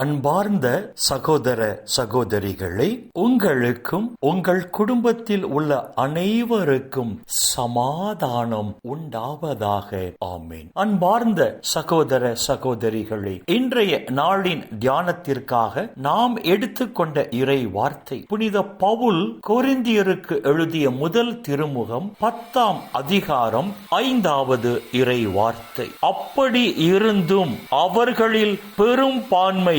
அன்பார்ந்த சகோதர சகோதரிகளை உங்களுக்கும் உங்கள் குடும்பத்தில் உள்ள அனைவருக்கும் சமாதானம் உண்டாவதாக. ஆமேன். அன்பார்ந்த சகோதர சகோதரிகளை இன்றைய நாளின் தியானத்திற்காக நாம் எடுத்துக்கொண்ட இறை வார்த்தை புனித பவுல் கொரிந்தியருக்கு எழுதிய முதல் திருமுகம் பத்தாம் அதிகாரம் ஐந்தாவது இறை வார்த்தை. அப்படி இருந்தும் அவர்களில் பெரும்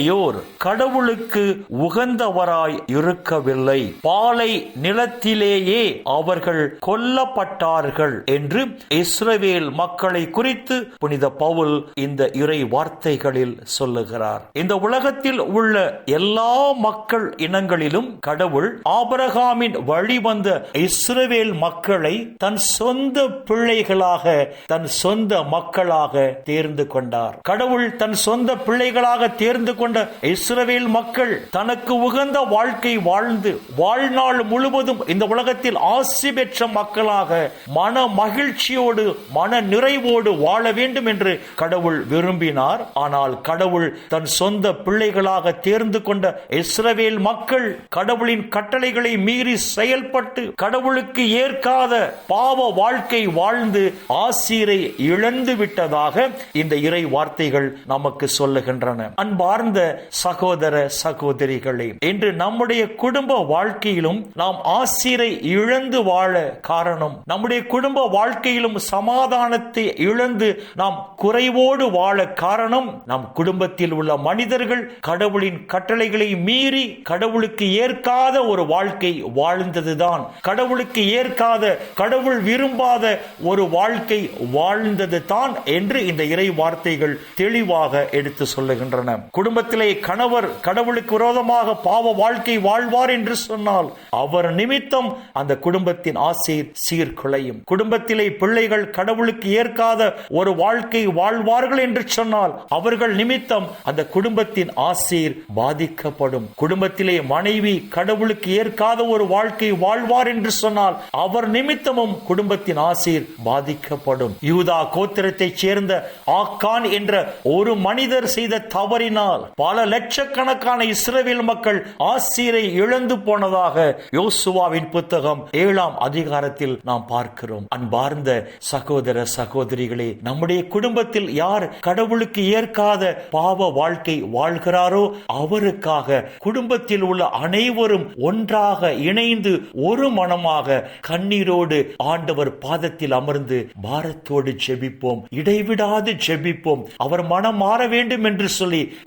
பான்மையோர் கடவுளுக்கு உகந்தவராய் இருக்கவில்லை. பாலை நிலத்திலேயே அவர்கள் கொல்லப்பட்டார்கள் என்று இஸ்ரவேல் மக்களை குறித்து புனித பவுல் இந்த இறை வார்த்தைகளில் சொல்லுகிறார். இந்த உலகத்தில் உள்ள எல்லா மக்கள் இனங்களிலும் கடவுள் ஆபரகாமின் வழிவந்த இஸ்ரவேல் மக்களை தன் சொந்த பிள்ளைகளாக தன் சொந்த மக்களாக தேர்ந்து கொண்டார். கடவுள் தன் சொந்த பிள்ளைகளாக தேர்ந்து கொண்ட இஸ்ரவேல் மக்கள் தனக்கு உகந்த வாழ்க்கை வாழ்ந்து வாழ்நாள் முழுவதும் இந்த உலகத்தில் ஆசி பெற்ற மக்களாக மன மகிழ்ச்சியோடு மன நிறைவோடு வாழ வேண்டும் என்று கடவுள் விரும்பினார். ஆனால் கடவுள் தன் சொந்த பிள்ளைகளாக தேர்ந்து கொண்ட இஸ்ரவேல் மக்கள் கடவுளின் கட்டளைகளை மீறி செயல்பட்டு கடவுளுக்கு ஏற்காத பாவ வாழ்க்கை வாழ்ந்து ஆசீரை இழந்து விட்டதாக இந்த இறை வார்த்தைகள் நமக்கு சொல்லுகின்றன. அன்பார்ந்த சகோதர சகோதரிகளே இன்று நம்முடைய குடும்ப வாழ்க்கையிலும் நாம் ஆசிரை இழந்து வாழ காரணம் நம்முடைய குடும்ப வாழ்க்கையிலும் சமாதானத்தை இழந்து நாம் குறைவோடு வாழ காரணம் நம் குடும்பத்தில் உள்ள மனிதர்கள் கடவுளின் கட்டளைகளை மீறி கடவுளுக்கு ஏற்காத ஒரு வாழ்க்கை வாழ்ந்ததுதான். கடவுளுக்கு ஏற்காத கடவுள் விரும்பாத ஒரு வாழ்க்கை வாழ்ந்தது தான் என்று இந்த இறை வார்த்தைகள் தெளிவாக எடுத்து சொல்லுகின்றன. குடும்பத்தில் கணவர் கடவுளுக்கு விரோதமாக பாவ வாழ்க்கை வாழ்வார் என்று சொன்னால் அவர் நிமித்தம் அந்த குடும்பத்தின் ஆசை சீர்குலையும். குடும்பத்திலே பிள்ளைகள் கடவுளுக்கு ஏற்காத ஒரு வாழ்க்கை வாழ்வார்கள் என்று சொன்னால் அவர்கள் நிமித்தம் அந்த குடும்பத்தின் ஆசீர் பாதிக்கப்படும். குடும்பத்திலே மனைவி கடவுளுக்கு ஏற்காத ஒரு வாழ்க்கை வாழ்வார் என்று சொன்னால் அவர் நிமித்தமும் குடும்பத்தின் ஆசீர் பாதிக்கப்படும். யூதா கோத்திரத்தைச் சேர்ந்த ஆக்கான் என்ற ஒரு மனிதர் செய்த தவறினால் பல லட்சக்கணக்கான இஸ்ரவேல் மக்கள் ஆசீரை இழந்து போனதாக யோசுவாவின் புத்தகம் ஏழாம் அதிகாரத்தில் நாம் பார்க்கிறோம். அன்பார்ந்த சகோதர சகோதரிகளே நம்முடைய குடும்பத்தில் யார் கடவுளுக்கு ஏற்காத பாவ வாழ்க்கை வாழ்கிறாரோ அவருக்காக குடும்பத்தில் உள்ள அனைவரும் ஒன்றாக இணைந்து ஒரு மனமாக கண்ணீரோடு ஆண்டவர் பாதத்தில் அமர்ந்து பாரத்தோடு ஜெபிப்போம். இடைவிடாது ஜெபிப்போம். அவர் மனம் மாற வேண்டும் என்று சொல்லி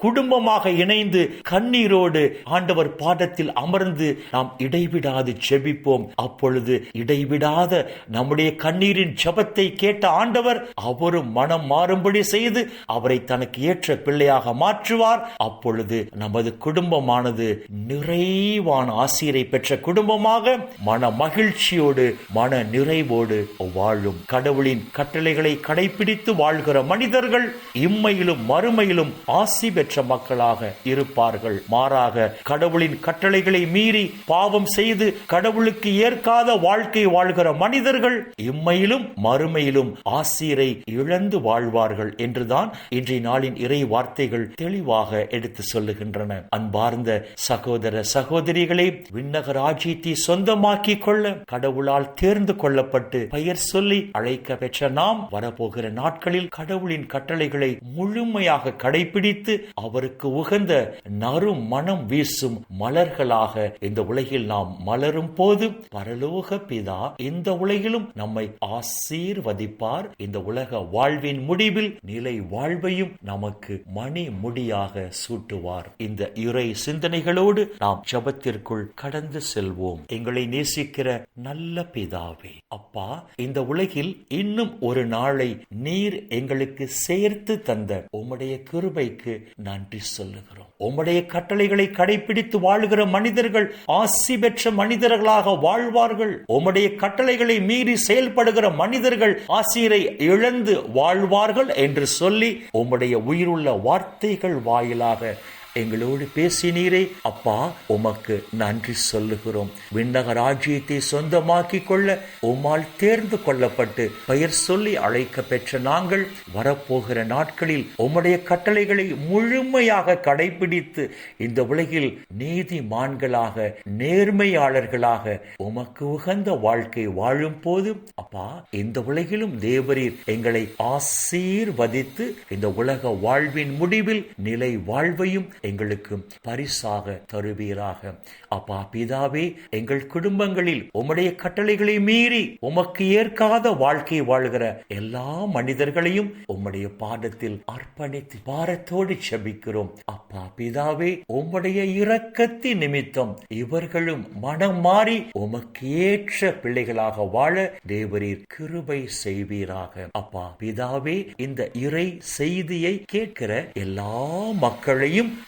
குடும்பமாக இணைந்து கண்ணீரோடு ஆண்டவர் பாடத்தில் அமர்ந்து நாம் இடைவிடாது ஜெபிப்போம் அப்பொழுது இடைவிடாத நம்முடைய கண்ணீரின் ஜபத்தை கேட்ட ஆண்டவர் அவரும் மனம் மாறும்படி செய்து அவரை தனக்கு ஏற்ற பிள்ளையாக மாற்றுவார். அப்பொழுது நமது குடும்பமானது நிறைவான ஆசிரியரை பெற்ற குடும்பமாக மன மகிழ்ச்சியோடு மன நிறைவோடு வாழும். கடவுளின் கட்டளைகளை கடைபிடித்து வாழ்கிற மனிதர்கள் இம்மையிலும் மறுமையிலும் ஆசி பெற்ற மக்களாக இருப்பார்கள். மாறாக கடவுளின் கட்டளைகளை மீறி பாவம் செய்து கடவுளுக்கு ஏற்காத வாழ்க்கை வாழ்கிற மனிதர்கள் இம்மையிலும் மறுமையிலும் ஆசிரியரை இழந்து வாழ்வார்கள் என்றுதான் இன்றைய நாளின் இறை வார்த்தைகள் தெளிவாக எடுத்து சொல்லுகின்றன. அன்பார்ந்த சகோதர சகோதரிகளை விண்ணக ராஜ்யத்தை சொந்தமாக்கி கொள்ள கடவுளால் தேர்ந்து கொள்ளப்பட்டு பெயர் சொல்லி அழைக்க பெற்ற நாம் வரப்போகிற நாட்களில் கடவுளின் கட்டளைகளை முழுமையாக கடைபிடித்து அவருக்கு உகந்த நறு மனம் வீசும் மலர்களாக இந்த உலகில் நாம் மலரும் போது பரலோக பிதா இந்த உலகிலும் நம்மை ஆசீர்வதிப்பார். இந்த உலக வாழ்வின் முடிவில் நிலை வாழ்வையும் நமக்கு மணி முடியாக சூட்டுவார். இந்த இறை சிந்தனைகளோடு நாம் ஜபத்திற்குள் கடந்து செல்வோம். எங்களை நேசிக்கிற நல்ல பிதாவே அப்பா இந்த உலகில் இன்னும் ஒரு நாளை நீர் எங்களுக்கு சேர்த்து தந்த உம்முடைய கிருபைக்கு நன்றி சொல்லுகிறோம். உம்முடைய கட்டளைகளை கடைபிடித்து வாழ்கிற மனிதர்கள் ஆசி பெற்ற மனிதர்களாக வாழ்வார்கள். உம்முடைய கட்டளைகளை மீறி செயல்படுகிற மனிதர்கள் ஆசிரை இழந்து வாழ்வார்கள் என்று சொல்லி உம்முடைய உயிருள்ள வார்த்தைகள் வாயிலாக எங்களோடு பேசினீரே. அப்பா உமக்கு நன்றி சொல்லுகிறோம். விண்ணக ராஜ்யத்தை சொந்தமாக்கிக் கொள்ள உம்மால் தேர்ந்து கொள்ளப்பட்டு பெயர் சொல்லி அழைக்க பெற்ற நாங்கள் வரப்போகிற நாட்களில் உம்முடைய கட்டளைகளை முழுமையாக கடைபிடித்து இந்த உலகில் நீதிமான்களாக நேர்மையாளர்களாக உமக்கு உகந்த வாழ்க்கை வாழும் போது அப்பா இந்த உலகிலும் தேவரீர் எங்களை ஆசீர்வதித்து இந்த உலக வாழ்வின் முடிவில் நிலை வாழ்வையும் எங்களுக்கு பரிசாக தருவீராக. அப்பா பிதாவே எங்கள் குடும்பங்களில் உம்முடைய கட்டளைகளை மீறி உமக்கு ஏற்காத வாழ்க்கை வாழ்கிற எல்லா மனிதர்களையும் உம்முடைய பாடத்தில் அர்ப்பணித்து பாரத்தோடு செபிக்கிறோம். அப்பா பிதாவே உம்முடைய இரக்கத்தின் நிமித்தம் இவர்களும் மனம் மாறி உமக்கு ஏற்ற பிள்ளைகளாக வாழ தேவரீர் கிருபை செய்வீராக. அப்பா பிதாவே இந்த இறை செய்தியை கேட்கிற எல்லா மக்களையும்